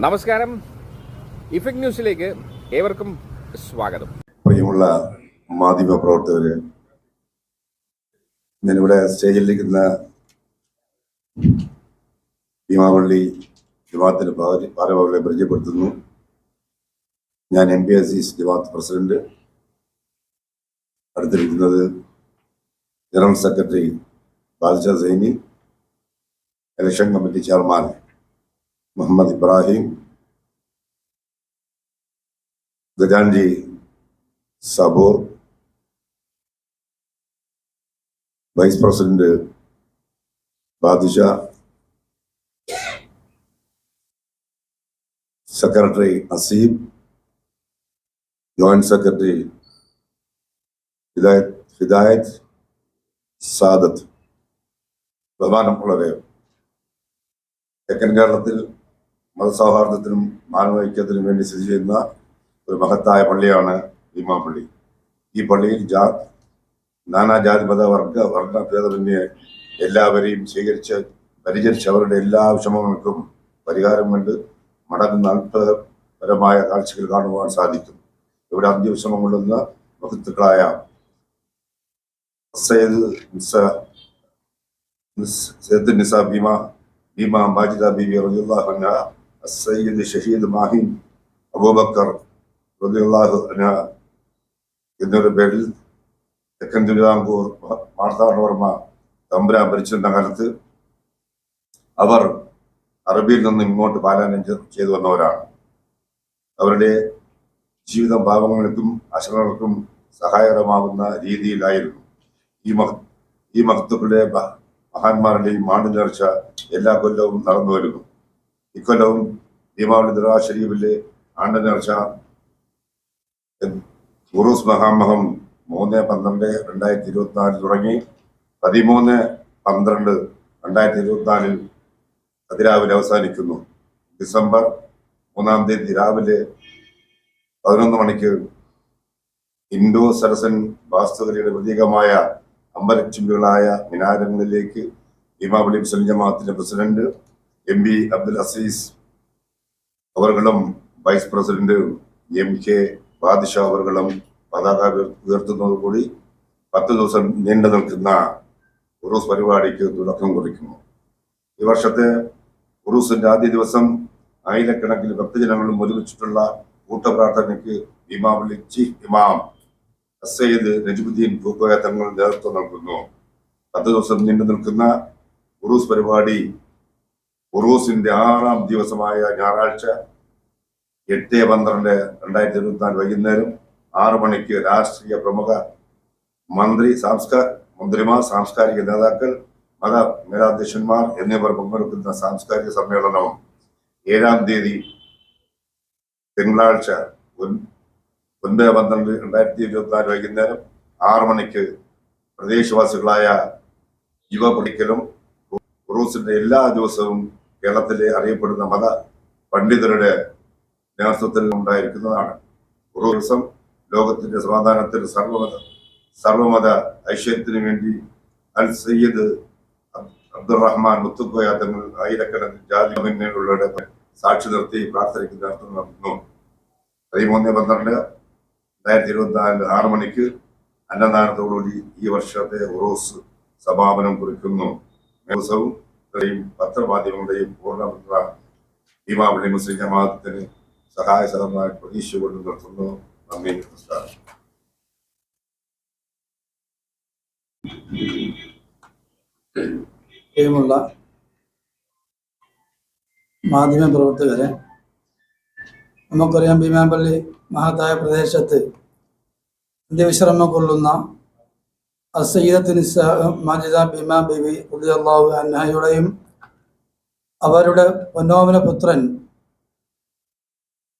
നമസ്കാരം. ഇഫക്ട് ന്യൂസിലേക്ക് ഏവർക്കും സ്വാഗതം. പ്രിയമുള്ള മാധ്യമ പ്രവർത്തകര് ഞാനിവിടെ സ്റ്റേജിലിരിക്കുന്ന ഭീമാവള്ളി ജമാഅത്തിന്റെ ഭാരവാഹികളെ പരിചയപ്പെടുത്തുന്നു. ഞാൻ എം പി അസീസ് ജമാഅത്ത് president. അടുത്തിരിക്കുന്നത് general secretary Badsha Saini election committee chairman Muhammad Ibrahim Gajanji Sabur vice president Badisha secretary Azeem joint secretary Hidayat Hidayat Sadath. ബഹുമാനമുള്ളവരെ തെക്കൻ കേരളത്തിൽ മതസൗഹാർദ്ദത്തിനും മാനവൈക്യത്തിനും വേണ്ടി സ്ഥിതി ചെയ്യുന്ന ഒരു മഹത്തായ പള്ളിയാണ് ഭീമാപള്ളി ഈ പള്ളിയിൽ ജാ നാനാജാതി മത വർഗ വർണ ഭേദമന്യേ എല്ലാവരെയും സ്വീകരിച്ച് പരിചരിച്ച് അവരുടെ എല്ലാ വിഷമങ്ങൾക്കും പരിഹാരം കണ്ട് മടങ്ങുന്ന അത്ഭുതപരമായ കാഴ്ചകൾ കാണുവാൻ സാധിക്കും. ഇവിടെ അന്ത്യവിഷമം കൊള്ളുന്ന മഹത്തുക്കളായ സയ്യദ് നിസ ഭീമ ഭീമ മാജിദ ബീബി റളിയല്ലാഹു സയ്യിദ് ഷഹീദ് മാഹിൻ അബൂബക്കർ അൻഹ എന്നൊരു പേരിൽ തെക്കൻ തിരുവിതാംകൂർ മാർത്താണ്ഡവർമ്മ തമ്പുരാൻ ഭരിച്ചിരുന്ന കാലത്ത് അവർ അറബിയിൽ നിന്ന് ഇങ്ങോട്ട് പാലായനം ചെയ്തു വന്നവരാണ്. അവരുടെ ജീവിത ഭാവങ്ങൾക്കും അശരണർക്കും സഹായകരമാകുന്ന രീതിയിലായിരുന്നു ഈ മഹ ഈ മഹത്തുക്കളുടെ മഹാന്മാരുടെയും ആണ്ടു നേർച്ച എല്ലാ കൊല്ലവും നടന്നു വരുന്നു ഇക്കൊല്ലവും ദീപാവലി ദുരാ ഷരീഫിലെ ആണ്ടു നേർച്ച ഉറൂസ് മഹാമഹം മൂന്ന് പന്ത്രണ്ട് രണ്ടായിരത്തി ഇരുപത്തിനാലിൽ തുടങ്ങി പതിമൂന്ന് പന്ത്രണ്ട് രണ്ടായിരത്തി ഇരുപത്തിനാലിൽ അതിരാവിലെ അവസാനിക്കുന്നു. ഡിസംബർ മൂന്നാം തീയതി രാവിലെ പതിനൊന്ന് മണിക്ക് ഇൻഡോ സരസൻ വാസ്തുകലയുടെ പ്രതീകമായ അമ്പലച്ചുംബികളായ മിനാരങ്ങളിലേക്ക് ഭീമാപള്ളി മുസ്ലിം ജമാഅത്തിന്റെ president M B Abdul Azeez അവർകളും vice president M K Badisha അവർകളും പതാക ഉയർത്തുന്നത് കൂടി പത്ത് ദിവസം നീണ്ടു നിൽക്കുന്ന ഉറൂസ് പരിപാടിക്ക് തുടക്കം കുറിക്കുന്നു. ഈ വർഷത്തെ ഉറൂസിന്റെ ആദ്യ ദിവസം ആയിരക്കണക്കിന് ഭക്തജനങ്ങളും ഒരുമിച്ചിട്ടുള്ള കൂട്ടപ്രാർത്ഥനയ്ക്ക് ഇമാമുൽ ചീഫ് ഇമാം സയ്യിദ് നജുബുദ്ദീൻ തങ്ങൾ നേതൃത്വം നൽകുന്നു. പത്ത് ദിവസം നീണ്ടു നിൽക്കുന്ന ഉറൂസ് പരിപാടി ഉറൂസിന്റെ ആറാം ദിവസമായ ഞായറാഴ്ച എട്ട് പന്ത്രണ്ട് രണ്ടായിരത്തി ഇരുപത്തിനാല് വൈകുന്നേരം ആറു മണിക്ക് രാഷ്ട്രീയ പ്രമുഖ മന്ത്രി സാംസ്കാര മന്ത്രിമാർ സാംസ്കാരിക നേതാക്കൾ മത മേലാധ്യക്ഷന്മാർ എന്നിവർ പങ്കെടുക്കുന്ന സാംസ്കാരിക സമ്മേളനവും ഏഴാം തീയതി തിങ്കളാഴ്ച ഒൻ- ഒൻപത് പന്ത്രണ്ട് രണ്ടായിരത്തി ഇരുപത്തിനാല് വൈകുന്നേരം ആറു മണിക്ക് പ്രദേശവാസികളായ യുവ പഠിക്കലും റൂസിന്റെ എല്ലാ ദിവസവും കേരളത്തിലെ അറിയപ്പെടുന്ന മത പണ്ഡിതരുടെ നേതൃത്വത്തിൽ ഉണ്ടായിരിക്കുന്നതാണ്. ഒരു ദിവസം ലോകത്തിന്റെ സമാധാനത്തിൽ സർവമത സർവമത ഐശ്വര്യത്തിന് വേണ്ടി അൽ സയ്യദ് അബ്ദുറഹ്മാൻ മുത്തുക്കോയ തങ്ങൾ ആയിരക്കണക്കിന് ജാതി മുന്നണികളുടെ സാക്ഷി നിർത്തി പ്രാർത്ഥനയ്ക്ക് നൽകുന്നു. പതിമൂന്ന് പന്ത്രണ്ട് രണ്ടായിരത്തി ഇരുപത്തിനാല് ആറ് മണിക്ക് അന്നദാനത്തോടുകൂടി ഈ വർഷത്തെ ഉറോസ് സമാപനം കുറിക്കുന്നു. ദിവസവും ഇത്രയും പത്രമാധ്യമങ്ങളുടെയും പൂർണ പിന്തുണ ഭീമാവളി മുസ്ലിം ജമാഅത്തിന് സഹായ സഹമായി പ്രതീക്ഷകൊണ്ട് നിർത്തുന്നു. നന്ദി നമസ്കാരം. മാധ്യമ പ്രവർത്തകരെ നമുക്കറിയാം ഭീമാപള്ളി മഹത്തായ പ്രദേശത്ത് അന്ത്യവിശ്രമം കൊള്ളുന്ന അസയ്യത്ത് നിസ മാജിദ ഭീമ ബിബി ഉദ്യാഹു അന്നഹയുടെയും അവരുടെ പൊന്നോമന പുത്രൻ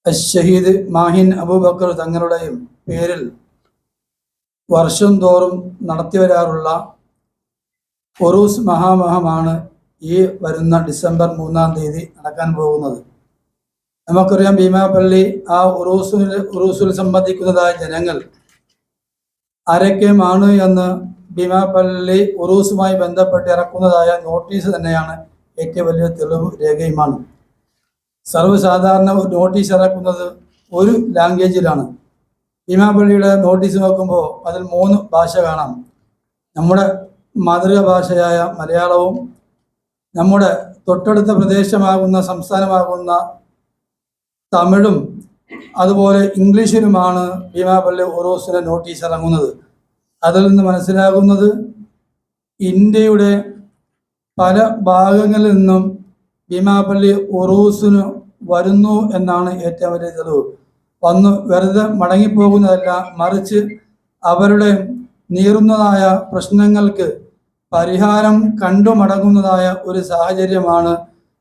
ഷഹീദ് മാഹിൻ അബൂബക്കർ തങ്ങളുടെയും പേരിൽ വർഷം തോറും നടത്തിവരാറുള്ള ഒറൂസ് മഹാമഹമാണ് ഈ വരുന്ന ഡിസംബർ മൂന്നാം തീയതി നടക്കാൻ പോകുന്നത്. നമുക്കറിയാം ഭീമാപ്പള്ളി ആ ഉറൂസിൽ ഉറൂസിൽ സംബന്ധിക്കുന്നതായ ജനങ്ങൾ ആരൊക്കെയുമാണ് എന്ന് ഭീമാപള്ളി ഉറൂസുമായി ബന്ധപ്പെട്ട് ഇറക്കുന്നതായ നോട്ടീസ് തന്നെയാണ് ഏറ്റവും വലിയ തെളിവ് രേഖയുമാണ്. സർവസാധാരണ ഒരു നോട്ടീസ് ഇറക്കുന്നത് ഒരു ലാംഗ്വേജിലാണ്. ഭീമാപള്ളിയുടെ നോട്ടീസ് നോക്കുമ്പോൾ അതിൽ മൂന്ന് ഭാഷ കാണാം. നമ്മുടെ മാതൃക ഭാഷയായ മലയാളവും നമ്മുടെ തൊട്ടടുത്ത പ്രദേശമാകുന്ന സംസ്ഥാനമാകുന്ന തമിഴും അതുപോലെ ഇംഗ്ലീഷിലുമാണ് ഭീമാപള്ളി ഉറൂസിന് നോട്ടീസ് ഇറങ്ങുന്നത്. അതിൽ നിന്ന് മനസ്സിലാകുന്നത് ഇന്ത്യയുടെ പല ഭാഗങ്ങളിൽ നിന്നും ഭീമാപള്ളി ഉറൂസിന് വരുന്നു എന്നാണ് ഏറ്റവും വലിയ തെളിവ്. വന്ന് വെറുതെ മടങ്ങിപ്പോകുന്നതല്ല മറിച്ച് അവരുടെ നീറുന്നതായ പ്രശ്നങ്ങൾക്ക് പരിഹാരം കണ്ടു മടങ്ങുന്നതായ ഒരു സാഹചര്യമാണ്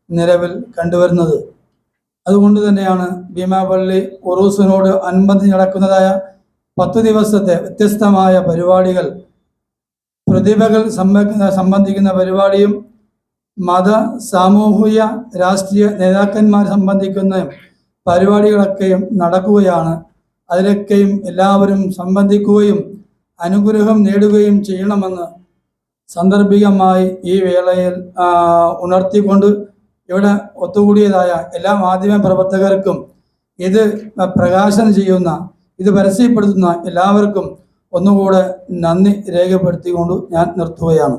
നിലവിൽ കണ്ടുവരുന്നത്. അതുകൊണ്ട് തന്നെയാണ് ഭീമാപള്ളി ഉറൂസിനോട് അനുബന്ധിച്ച് നടക്കുന്നതായ പത്തു ദിവസത്തെ വ്യത്യസ്തമായ പരിപാടികൾ. പ്രതിഭകൾ സംബ- സംബന്ധിക്കുന്ന പരിപാടിയും മത സാമൂഹിക രാഷ്ട്രീയ നേതാക്കന്മാർ സംബന്ധിക്കുന്ന പരിപാടികളൊക്കെയും നടക്കുകയാണ്. അതിലൊക്കെയും എല്ലാവരും സംബന്ധിക്കുകയും അനുഗ്രഹം നേടുകയും ചെയ്യണമെന്ന് സന്ദർഭികമായി ഈ വേളയിൽ ഉണർത്തിക്കൊണ്ട് ഇവിടെ ഒത്തുകൂടിയതായ എല്ലാ മാധ്യമ പ്രവർത്തകർക്കും ഇത് പ്രകാശനം ചെയ്യുന്ന ഇത് പരസ്യപ്പെടുത്തുന്ന എല്ലാവർക്കും ഒന്നുകൂടെ നന്ദി രേഖപ്പെടുത്തിക്കൊണ്ട് ഞാൻ നിർത്തുകയാണ്.